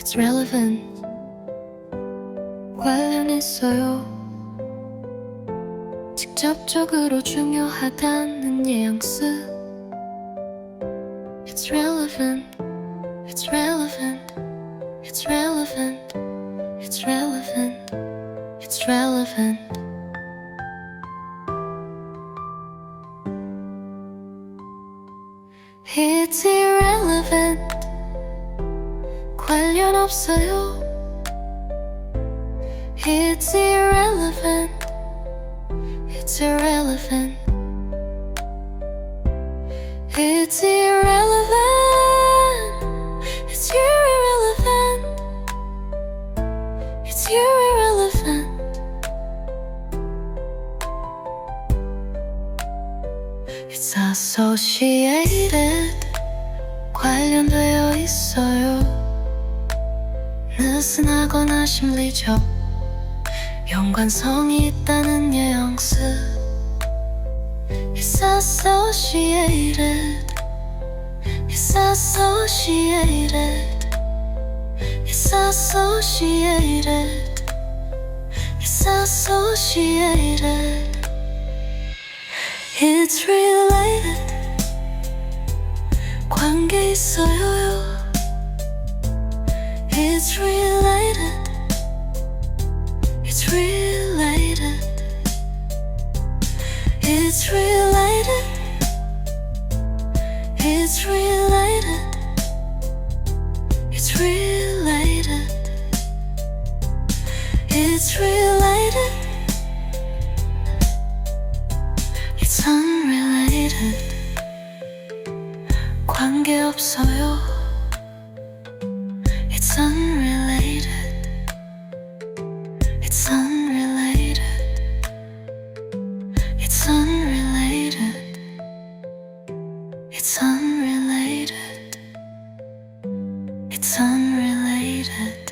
It's relevant. 관련 있어요. 직접적으로 중요하다는 뉘앙스. It's relevant. It's relevant. It's relevant. It's relevant. It's relevant. It's irrelevant. 관련 없어요. It's irrelevant. It's irrelevant. It's irrelevant. It's irrelevant. It's irrelevant. It's associated. 느슨하거나 심리적 연관성이 있다는 뉘앙스. It's associated. It's associated. It's associated. It's associated. It's related. 관계 있어요. It's related. It's related. It's related. It's related. It's related. It's unrelated. 관계 없어요. It's unrelated. It's unrelated. It's unrelated.